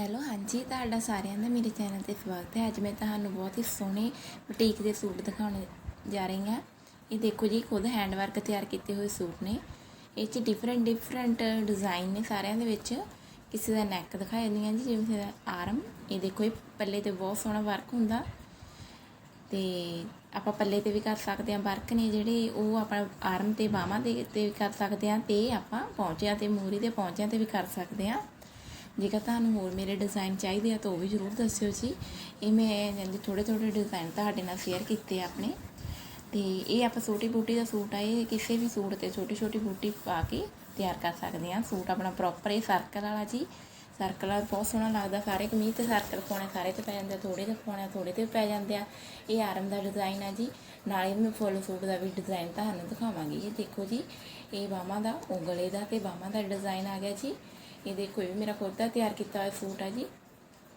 Hello, ਹਾਂਜੀ, ਤੁਹਾਡਾ ਸਾਰਿਆਂ ਦਾ ਮੇਰੇ ਚੈਨਲ ਤੇ ਸਵਾਗਤ ਹੈ। ਅੱਜ ਮੈਂ ਤੁਹਾਨੂੰ ਬਹੁਤ ਹੀ ਸੋਹਣੇ ਬੁਟੀਕ ਦੇ ਸੂਟ ਦਿਖਾਉਣ ਜਾ ਰਹੀ ਹਾਂ। ਇਹ ਦੇਖੋ ਜੀ, ਖੁਦ ਹੈਂਡ ਵਰਕ ਤਿਆਰ ਕੀਤੇ ਹੋਏ ਸੂਟ ਨੇ। ਇਹ 'ਚ ਡਿਫਰੈਂਟ ਡਿਫਰੈਂਟ ਡਿਜ਼ਾਈਨ ਨੇ ਸਾਰਿਆਂ ਦੇ ਵਿੱਚ। ਕਿਸੇ ਦਾ ਨੈਕ ਦਿਖਾਈ ਦਿੰਦੀ ਜੀ, ਜਿਵੇਂ ਕਿਸੇ ਦਾ ਆਰਮ ਇਹ ਦੇਖੋ, ਇਹ ਪੱਲੇ ਤੇ ਬਹੁਤ ਸੋਹਣਾ ਵਰਕ ਹੁੰਦਾ। ਤੇ ਆਪਾਂ ਪੱਲੇ ਤੇ ਵੀ ਕਰ ਸਕਦੇ ਹਾਂ। ਵਰਕ ਨੇ ਜਿਹੜੇ, ਉਹ ਆਪਾਂ ਆਰਮ ਤੇ ਬਾਹਾਂ ਦੇ, ਤੇ ਵੀ ਕਰ ਸਕਦੇ ਹਾਂ। ਤੇ ਆਪਾਂ ਪਹੁੰਚਿਆਂ ਤੇ ਮੂਰੀ ਦੇ ਪਹੁੰਚਿਆਂ ਤੇ ਵੀ ਕਰ ਸਕਦੇ ਹਾਂ। ਜੇਕਰ ਤੁਹਾਨੂੰ ਹੋਰ ਮੇਰੇ ਡਿਜ਼ਾਈਨ ਚਾਹੀਦੇ ਆ ਤਾਂ ਉਹ ਵੀ ਜ਼ਰੂਰ ਦੱਸਿਓ ਜੀ। ਇਹ ਮੈਂ ਜਾਂਦੇ ਥੋੜੇ ਥੋੜੇ ਡਿਜ਼ਾਈਨ ਤੁਹਾਡੇ ਨਾਲ ਸ਼ੇਅਰ ਕੀਤੇ ਆ ਆਪਣੇ। ਤੇ ਇਹ ਆਪਾਂ ਛੋਟੀ ਬੂਟੀ ਦਾ ਸੂਟ ਆ, ਇਹ ਕਿਸੇ ਵੀ ਸੂਟ ਤੇ ਛੋਟੀ ਛੋਟੀ ਬੂਟੀ ਪਾ ਕੇ ਤਿਆਰ ਕਰ ਸਕਦੇ ਆ। ਸੂਟ ਆਪਣਾ ਪ੍ਰੋਪਰ ਇਹ ਸਰਕਲ ਵਾਲਾ ਜੀ। ਸਰਕਲ ਵਾਲਾ ਬਹੁਤ ਸੋਹਣਾ ਲੱਗਦਾ, ਸਾਰੇ ਕਮੀਜ਼ ਤੇ ਸਰਕਲ ਪਾਉਣੇ, ਸਾਰੇ ਤੇ ਪੈ ਜਾਂਦੇ ਆ ਥੋੜੇ ਤੇ ਪਾਉਣੇ ਥੋੜੇ ਤੇ ਪੈ ਜਾਂਦੇ ਆ। ਇਹ ਆਰਮ ਦਾ ਡਿਜ਼ਾਈਨ ਆ ਜੀ। ਨਾਲੇ ਮੈਂ ਫੁੱਲ ਸੂਟ ਦਾ ਵੀ ਡਿਜ਼ਾਈਨ ਤੁਹਾਨੂੰ ਦਿਖਾਵਾਂਗੀ। ਇਹ ਦੇਖੋ ਜੀ, ਇਹ ਬਾਹਾਂ ਦਾ ਉਹ ਗਲੇ ਦਾ ਤੇ ਬਾਹਾਂ ਦਾ ਡਿਜ਼ਾਈਨ ਆ ਗਿਆ ਜੀ। ਇਹ ਦੇਖੋ ਇਹ ਵੀ ਮੇਰਾ ਖੁਦ ਦਾ ਤਿਆਰ ਕੀਤਾ ਹੋਇਆ ਸੂਟ ਆ ਜੀ।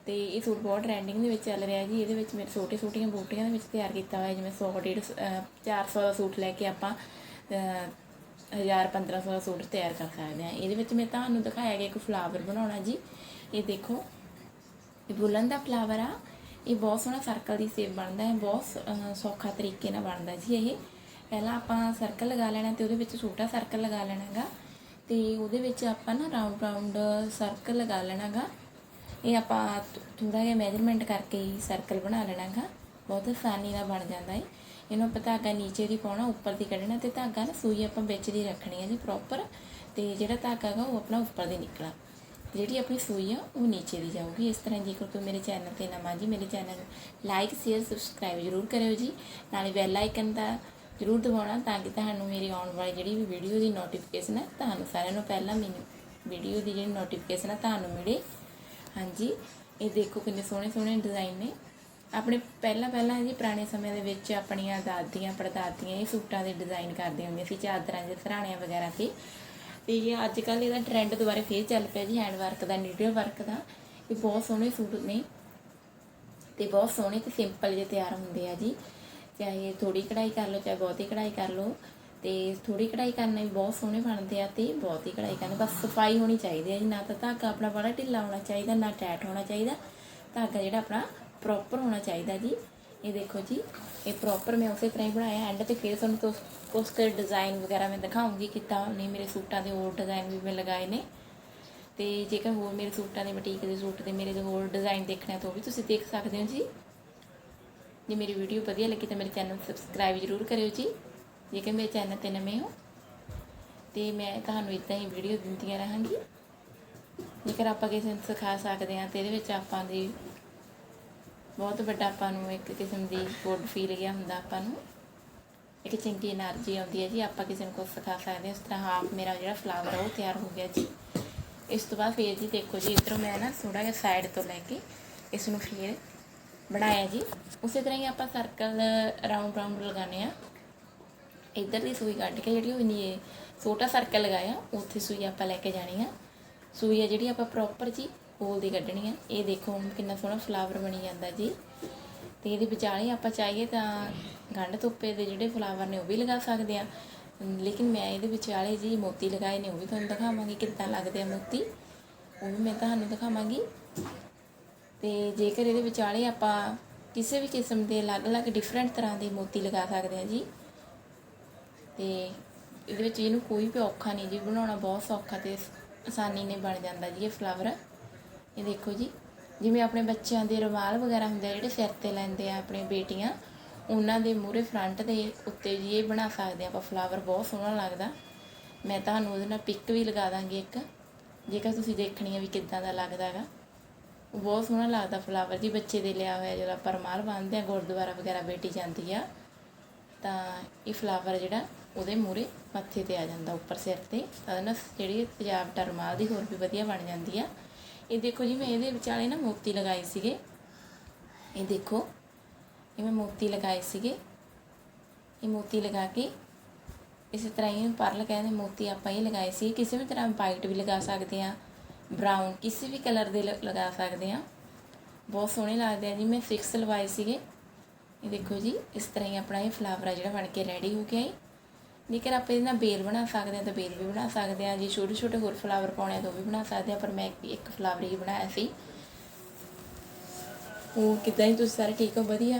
ਤੇ ਇਹ ਸੂਟ ਬਹੁਤ ਟ੍ਰੈਂਡਿੰਗ ਦੇ ਵਿੱਚ ਚੱਲ ਰਿਹਾ ਜੀ। ਇਹਦੇ ਵਿੱਚ ਮੇਰੇ ਛੋਟੇ ਛੋਟੀਆਂ ਬੂਟੀਆਂ ਦੇ ਵਿੱਚ ਤਿਆਰ ਕੀਤਾ ਹੋਇਆ ਜਿਵੇਂ 100 ਡੇਢ 400 ਦਾ ਸੂਟ ਲੈ ਕੇ ਆਪਾਂ ਅਹ, 1000 1500 ਦਾ ਸੂਟ ਤਿਆਰ ਕਰ ਸਕਦੇ ਹਾਂ। ਇਹਦੇ ਵਿੱਚ ਮੈਂ ਤੁਹਾਨੂੰ ਦਿਖਾਇਆ ਗਿਆ ਇੱਕ ਫਲਾਵਰ ਬਣਾਉਣਾ ਜੀ। ਇਹ ਦੇਖੋ ਇਹ ਬੁਲੰਦ ਦਾ ਫਲਾਵਰ ਆ। ਇਹ ਬਹੁਤ ਸੋਹਣਾ ਸਰਕਲ ਦੀ ਸ਼ੇਪ ਬਣਦਾ ਹੈ। ਬਹੁਤ ਅਹ, ਸੌਖਾ ਤਰੀਕੇ ਨਾਲ ਬਣਦਾ ਜੀ ਇਹ। ਪਹਿਲਾਂ ਆਪਾਂ ਸਰਕਲ ਲਗਾ ਲੈਣਾ ਤੇ ਉਹਦੇ ਵਿੱਚ ਛੋਟਾ ਸਰਕਲ ਲਗਾ ਲੈਣਾਗਾ ਤੇ ਉਹਦੇ ਵਿੱਚ ਆਪਾਂ ਨਾ ਰਾਉਂਡ ਰਾਉਂਡ ਸਰਕਲ ਲਗਾ ਲੈਣਾਗਾ। ਇਹ ਆਪਾਂ ਥੋੜਾ ਜਿਹਾ ਮੈਜ਼ਰਮੈਂਟ ਕਰਕੇ ਹੀ ਸਰਕਲ ਬਣਾ ਲੈਣਾਗਾ। ਬਹੁਤ ਆਸਾਨੀ ਨਾਲ ਬਣ ਜਾਂਦਾ ਹੈ ਇਹਨੂੰ ਆਪਾਂ ਧਾਗਾ ਨੀਚੇ ਦੀ ਪਾਉਣਾ, ਉੱਪਰ ਦੀ ਕੱਢਣਾ ਤੇ ਧਾਗਾ ਨਾ ਸੂਈ ਆਪਾਂ ਵਿੱਚ ਦੀ ਰੱਖਣੀ ਹੈ ਜੀ ਪ੍ਰੋਪਰ ਤੇ ਜਿਹੜਾ ਧਾਗਾ ਹੈਗਾ ਉਹ ਆਪਣਾ ਉੱਪਰ ਦੀ ਨਿਕਲਣਾ ਜਿਹੜੀ ਆਪਣੀ ਸੂਈ ਆ ਉਹ ਨੀਚੇ ਦੀ ਜਾਊਗੀ। ਇਸ ਤਰ੍ਹਾਂ ਜੇਕਰ ਤੁਸੀਂ ਮੇਰੇ ਚੈਨਲ ਤੇ ਨਵਾਂ ਜੀ, ਮੇਰੇ ਚੈਨਲ ਨੂੰ ਲਾਈਕ ਸ਼ੇਅਰ ਸਬਸਕ੍ਰਾਈਬ ਜ਼ਰੂਰ ਕਰਿਓ ਜੀ। ਨਾਲੇ ਬੈਲ ਆਈਕਨ ਦਾ ਜ਼ਰੂਰ ਦਬਾਉਣਾ ਤਾਂ ਕਿ ਤੁਹਾਨੂੰ ਮੇਰੀ ਆਉਣ ਵਾਲੀ ਜਿਹੜੀ ਵੀ ਵੀਡੀਓ ਦੀ ਨੋਟੀਫਿਕੇਸ਼ਨ ਹੈ, ਤੁਹਾਨੂੰ ਸਾਰਿਆਂ ਨੂੰ ਪਹਿਲਾਂ ਮੈਨੂੰ ਵੀਡੀਓ ਦੀ ਜਿਹੜੀ ਨੋਟੀਫਿਕੇਸ਼ਨ ਹੈ, ਤੁਹਾਨੂੰ ਮਿਲੇ। ਹਾਂਜੀ, ਇਹ ਦੇਖੋ ਕਿੰਨੇ ਸੋਹਣੇ ਸੋਹਣੇ ਡਿਜ਼ਾਈਨ ਨੇ। ਆਪਣੇ ਪਹਿਲਾਂ ਪਹਿਲਾਂ ਜੀ ਪੁਰਾਣੇ ਸਮੇਂ ਦੇ ਵਿੱਚ ਆਪਣੀਆਂ ਦਾਦੀਆਂ ਪੜਦਾਦੀਆਂ ਇਹ ਸੂਟਾਂ ਦੇ ਡਿਜ਼ਾਈਨ ਕਰਦੀਆਂ ਹੁੰਦੀਆਂ ਸੀ, ਚਾਦਰਾਂ ਦੇ ਸਰਾਣਿਆਂ ਵਗੈਰਾ ਤੇ। ਤੇ ਇਹ ਅੱਜ ਕੱਲ੍ਹ ਇਹਦਾ ਟ੍ਰੈਂਡ ਦੁਬਾਰਾ ਫੇਰ ਚੱਲ ਪਿਆ ਜੀ ਹੈਂਡ ਵਰਕ ਦਾ ਨੀਡਲ ਵਰਕ ਦਾ। ਇਹ ਬਹੁਤ ਸੋਹਣੇ ਸੂਟ ਨੇ। ਤੇ ਬਹੁਤ ਸੋਹਣੇ ਤੇ ਸਿੰਪਲ ਜਿਹੇ ਤਿਆਰ ਹੁੰਦੇ ਆ ਜੀ। ਚਾਹੇ ਥੋੜੀ ਕਢਾਈ ਕਰ ਲਓ, ਚਾਹੇ ਬਹੁਤੀ ਕਢਾਈ ਕਰ ਲਓ, ਤੇ ਥੋੜੀ ਕਢਾਈ ਕਰਨਾ ਵੀ ਬਹੁਤ ਸੋਹਣੇ ਬਣਦੇ ਆ ਤੇ ਬਹੁਤੀ ਕਢਾਈ ਕਰਨਾ, ਬਸ ਸਫ਼ਾਈ ਹੋਣੀ ਚਾਹੀਦੀ ਹੈ ਜੀ, ਨਾ ਤਾਂ ਧਾਗਾ ਆਪਣਾ ਬੜਾ ਢਿੱਲਾ ਹੋਣਾ ਚਾਹੀਦਾ, ਨਾ ਟੈਟ ਹੋਣਾ ਚਾਹੀਦਾ, ਧਾਗਾ ਜਿਹੜਾ ਆਪਣਾ ਪ੍ਰੋਪਰ ਹੋਣਾ ਚਾਹੀਦਾ ਜੀ। ਇਹ ਦੇਖੋ ਜੀ, ਇਹ ਪ੍ਰੋਪਰ ਮੈਂ ਉਸੇ ਤਰ੍ਹਾਂ ਹੀ ਬਣਾਇਆ ਐਂਡ ਤੇ ਫਿਰ ਤੁਹਾਨੂੰ ਤੋਂ ਉਸ ਤੇ ਡਿਜ਼ਾਈਨ ਵਗੈਰਾ ਮੈਂ ਦਿਖਾਉਂਗੀ ਕਿੱਦਾਂ ਨੇ ਮੇਰੇ ਸੂਟਾਂ ਦੇ ਹੋਰ ਡਿਜ਼ਾਈਨ ਵੀ ਮੈਂ ਲਗਾਏ ਨੇ। ਤੇ ਜੇਕਰ ਹੋਰ ਮੇਰੇ ਸੂਟਾਂ ਦੇ ਬੁਟੀਕ ਦੇ ਸੂਟ ਦੇ ਮੇਰੇ ਦੇ ਹੋਰ ਡਿਜ਼ਾਈਨ ਦੇਖਣਾ ਤਾਂ ਉਹ ਵੀ ਤੁਸੀਂ ਦੇਖ ਸਕਦੇ ਹੋ ਜੀ। ਜੇ ਮੇਰੀ ਵੀਡੀਓ ਵਧੀਆ ਲੱਗੀ ਤਾਂ ਮੇਰੇ ਚੈਨਲ ਸਬਸਕ੍ਰਾਈਬ ਜ਼ਰੂਰ ਕਰਿਓ ਜੀ। ਜੇਕਰ ਮੇਰੇ ਚੈਨਲ ਤੇ ਨਵੇਂ ਹੋ, ਤੇ ਮੈਂ ਤੁਹਾਨੂੰ ਇਦਾਂ ਹੀ ਵੀਡੀਓ ਦਿੰਦੀਆਂ ਰਹਾਂਗੀ। ਜੇਕਰ ਆਪਾਂ ਕਿਸੇ ਨੂੰ ਸਿਖਾ ਸਕਦੇ ਹਾਂ ਤੇ ਇਹਦੇ ਵਿੱਚ ਆਪਾਂ ਦੀ ਬਹੁਤ ਵੱਡਾ ਆਪਾਂ ਨੂੰ ਇੱਕ ਕਿਸਮ ਦੀ ਗੁੱਡ ਫੀਲ ਗਿਆ ਹੁੰਦਾ ਆਪਾਂ ਨੂੰ। ਇੱਕ ਚੰਗੀ એનર્ਜੀ ਆਉਂਦੀ ਹੈ ਜੀ, ਆਪਾਂ ਕਿਸੇ ਨੂੰ ਕੁਝ ਸਿਖਾ ਸਕਦੇ ਹਾਂ। ਉਸ ਤਰ੍ਹਾਂ ਹਾਫ ਮੇਰਾ ਜਿਹੜਾ ਫਲਾਵਰ ਉਹ ਤਿਆਰ ਹੋ ਗਿਆ ਜੀ। ਇਸ ਤੋਂ ਬਾਅਦ ਫੇਰ ਜੀ ਦੇਖੋ ਜੀ, ਇਧਰੋਂ ਮੈਂ ਨਾ ਥੋੜਾ ਜਿਹਾ ਸਾਈਡ ਤੋਂ ਲੈ ਕੇ ਇਸ ਨੂੰ ਫੇਰ ਬਣਾਇਆ ਜੀ। ਉਸੇ ਤਰ੍ਹਾਂ ਹੀ ਆਪਾਂ ਸਰਕਲ ਰਾਉਂਡ ਰਾਉਂਡ ਲਗਾਣੇ ਆ ਇੱਧਰ ਦੀ ਸੂਈ ਕੱਢ ਕੇ ਜਿਹੜੀ ਉਹ ਨਹੀਂ ਛੋਟਾ ਸਰਕਲ ਲਗਾਇਆ, ਉੱਥੇ ਸੂਈ ਆਪਾਂ ਲੈ ਕੇ ਜਾਣੀ ਆ। ਸੂਈ ਆ ਜਿਹੜੀ ਆਪਾਂ ਪ੍ਰੋਪਰ ਜੀ ਹੋਲ ਦੀ ਕੱਢਣੀ ਆ। ਇਹ ਦੇਖੋ ਹੁਣ ਕਿੰਨਾ ਸੋਹਣਾ ਫਲਾਵਰ ਬਣੀ ਜਾਂਦਾ ਜੀ। ਤੇ ਇਹਦੇ ਵਿਚਾਲੇ ਆਪਾਂ ਚਾਹੀਏ ਤਾਂ ਗੰਢ ਧੁੱਪੇ ਦੇ ਜਿਹੜੇ ਫਲਾਵਰ ਨੇ ਉਹ ਵੀ ਲਗਾ ਸਕਦੇ ਆ। ਲੇਕਿਨ ਮੈਂ ਇਹਦੇ ਵਿਚਾਲੇ ਜੀ ਮੋਤੀ ਲਗਾਏ ਨੇ, ਉਹ ਵੀ ਤੁਹਾਨੂੰ ਦਿਖਾਵਾਂਗੀ ਕਿੱਦਾਂ ਲੱਗਦੇ ਆ ਮੋਤੀ। ਉਹ ਵੀ ਮੈਂ ਤੁਹਾਨੂੰ ਦਿਖਾਵਾਂਗੀ। ਤੇ ਜੇਕਰ ਇਹਦੇ ਵਿਚਾਲੇ ਆਪਾਂ ਕਿਸੇ ਵੀ ਕਿਸਮ ਦੇ ਅਲੱਗ-ਅਲੱਗ ਡਿਫਰੈਂਟ ਤਰ੍ਹਾਂ ਦੇ ਮੋਤੀ ਲਗਾ ਸਕਦੇ ਆ ਜੀ। ਤੇ ਇਹਦੇ ਵਿੱਚ ਇਹਨੂੰ ਕੋਈ ਵੀ ਔਖਾ ਨਹੀਂ ਜੀ, ਬਣਾਉਣਾ ਬਹੁਤ ਸੌਖਾ ਤੇ ਆਸਾਨੀ ਨਾਲ ਬਣ ਜਾਂਦਾ ਜੀ ਇਹ ਫਲਾਵਰ ਇਹ ਦੇਖੋ ਜੀ, ਜਿਵੇਂ ਆਪਣੇ ਬੱਚਿਆਂ ਦੇ ਰੁਮਾਲ ਵਗੈਰਾ ਹੁੰਦੇ ਆ, ਜਿਹੜੇ ਸਿਰ ਤੇ ਲੈਂਦੇ ਆ ਆਪਣੇ ਬੇਟੀਆਂ, ਉਹਨਾਂ ਦੇ ਮੂਹਰੇ ਫਰੰਟ ਦੇ ਉੱਤੇ ਜੀ ਇਹ ਬਣਾ ਸਕਦੇ ਆ ਆਪਾਂ ਫਲਾਵਰ ਬਹੁਤ ਸੋਹਣਾ ਲੱਗਦਾ। ਮੈਂ ਤੁਹਾਨੂੰ ਉਹਦੇ ਨਾਲ ਪਿਕ ਵੀ ਲਗਾ ਦਾਂਗੀ ਇੱਕ, ਜੇਕਰ ਤੁਸੀਂ ਦੇਖਣੀ ਹੈ ਵੀ ਕਿੱਦਾਂ ਦਾ ਲੱਗਦਾ ਹੈਗਾ। ਉਹ ਬਹੁਤ ਸੋਹਣਾ ਲੱਗਦਾ ਫਲਾਵਰ ਜੀ, ਬੱਚੇ ਦੇ ਲਿਆ ਹੋਇਆ ਜਦੋਂ ਆਪਾਂ ਰੁਮਾਲ ਬੰਨ੍ਹਦੇ ਆ ਗੁਰਦੁਆਰਾ ਵਗੈਰਾ ਬੇਟੀ ਜਾਂਦੀ ਆ, ਤਾਂ ਇਹ ਫਲਾਵਰ ਜਿਹੜਾ ਉਹਦੇ ਮੂਰੇ ਮੱਥੇ ਤੇ ਆ ਜਾਂਦਾ ਉੱਪਰ ਸਿਰ ਤੇ। ਤਾਂ ਨਾ ਜਿਹੜੀ ਪੰਜਾਬ ਟਰਮਾਲ ਦੀ ਹੋਰ ਵੀ ਵਧੀਆ ਬਣ ਜਾਂਦੀ ਆ। ਇਹ ਦੇਖੋ ਜੀ, ਮੈਂ ਇਹਦੇ ਵਿਚਾਲੇ ਨਾ ਮੋਤੀ ਲਗਾਏ ਸੀਗੇ। ਇਹ ਦੇਖੋ, ਇਹ ਮੈਂ ਮੋਤੀ ਲਗਾਏ ਸੀਗੇ। ਇਹ ਮੋਤੀ ਲਗਾ ਕੇ ਇਸੇ ਤਰ੍ਹਾਂ ਹੀ ਪਰਲ ਕਹਿੰਦੇ ਮੋਤੀ ਆਪਾਂ ਇਹ ਲਗਾਏ ਸੀ। ਕਿਸੇ ਵੀ ਤਰ੍ਹਾਂ ਵਾਈਟ ਵੀ ਲਗਾ ਸਕਦੇ ਆ ਬਰਾਊਨ ਕਿਸੇ ਵੀ ਕਲਰ ਦੇ ਲ- ਲਗਾ ਸਕਦੇ ਆ ਬਹੁਤ ਸੋਹਣੇ ਲੱਗਦੇ ਆ ਜੀ। ਮੈਂ ਫਿਕਸ ਲਵਾਏ ਸੀਗੇ। ਇਹ ਦੇਖੋ ਜੀ, ਇਸ ਤਰ੍ਹਾਂ ਹੀ ਆਪਣਾ ਇਹ ਫਲਾਵਰ ਆ ਜਿਹੜਾ ਬਣ ਕੇ ਰੈਡੀ ਹੋ ਗਿਆ ਹੈ ਜੇਕਰ ਆਪਾਂ ਇਹਦੇ ਨਾਲ ਬੇਲ ਬਣਾ ਸਕਦੇ ਹਾਂ ਤਾਂ ਬੇਲ ਵੀ ਬਣਾ ਸਕਦੇ ਹਾਂ। ਜੇ ਛੋਟੇ ਛੋਟੇ ਹੋਰ ਫਲਾਵਰ ਪਾਉਣੇ ਆ ਤਾਂ ਉਹ ਵੀ ਬਣਾ ਸਕਦੇ ਹਾਂ। ਪਰ ਮੈਂ ਇੱਕ ਫਲਾਵਰ ਹੀ ਬਣਾਇਆ ਸੀ। ਉਹ ਕਿੱਦਾਂ ਹੀ ਤੁਸੀਂ ਸਾਰੇ ਠੀਕ ਹੋ? ਵਧੀਆ।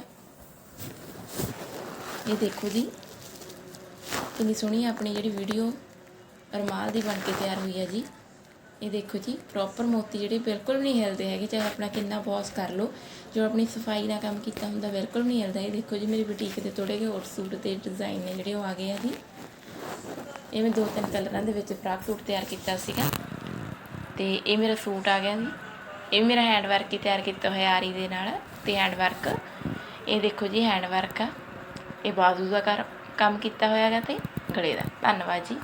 ਇਹ ਦੇਖੋ ਜੀ। ਕਿੰਨੀ ਸੋਹਣੀ ਆਪਣੀ ਜਿਹੜੀ ਵੀਡੀਓ ਰਮਾਲ ਦੀ ਬਣ ਕੇ ਤਿਆਰ ਹੋਈ ਹੈ ਜੀ। ਇਹ ਦੇਖੋ ਜੀ ਪ੍ਰੋਪਰ ਮੋਤੀ ਜਿਹੜੇ ਬਿਲਕੁਲ ਵੀ ਨਹੀਂ ਹਿਲਦੇ ਹੈਗੇ, ਚਾਹੇ ਆਪਣਾ ਕਿੰਨਾ ਬੌਸ ਕਰ ਲਓ, ਜੋ ਆਪਣੀ ਸਫ਼ਾਈ ਨਾਲ ਕੰਮ ਕੀਤਾ ਹੁੰਦਾ, ਬਿਲਕੁਲ ਨਹੀਂ ਹਿਲਦਾ। ਇਹ ਦੇਖੋ ਜੀ, ਮੇਰੀ ਬੁਟੀਕ ਦੇ ਥੋੜੇ ਜਿਹੇ ਹੋਰ ਸੂਟ ਦੇ ਡਿਜ਼ਾਈਨ ਨੇ ਜਿਹੜੇ ਉਹ ਆ ਗਏ ਆ ਜੀ। ਇਹ ਮੈਂ ਦੋ ਤਿੰਨ ਕਲਰਾਂ ਦੇ ਵਿੱਚ ਫਰਾਕ ਸੂਟ ਤਿਆਰ ਕੀਤਾ ਸੀਗਾ। ਤੇ ਇਹ ਮੇਰਾ ਸੂਟ ਆ ਗਿਆ ਜੀ। ਇਹ ਮੇਰਾ ਹੈਂਡ ਵਰਕ ਹੀ ਤਿਆਰ ਕੀਤਾ ਹੋਇਆ ਆਰੀ ਦੇ ਨਾਲ, ਤੇ ਹੈਂਡ ਵਰਕ ਇਹ ਦੇਖੋ ਜੀ ਹੈਂਡ ਵਰਕ ਆ। ਇਹ ਬਾਜ਼ੂ ਦਾ ਕਰ ਕੰਮ ਕੀਤਾ ਹੋਇਆ ਹੈਗਾ ਤੇ ਗਲੇ ਦਾ। ਧੰਨਵਾਦ ਜੀ।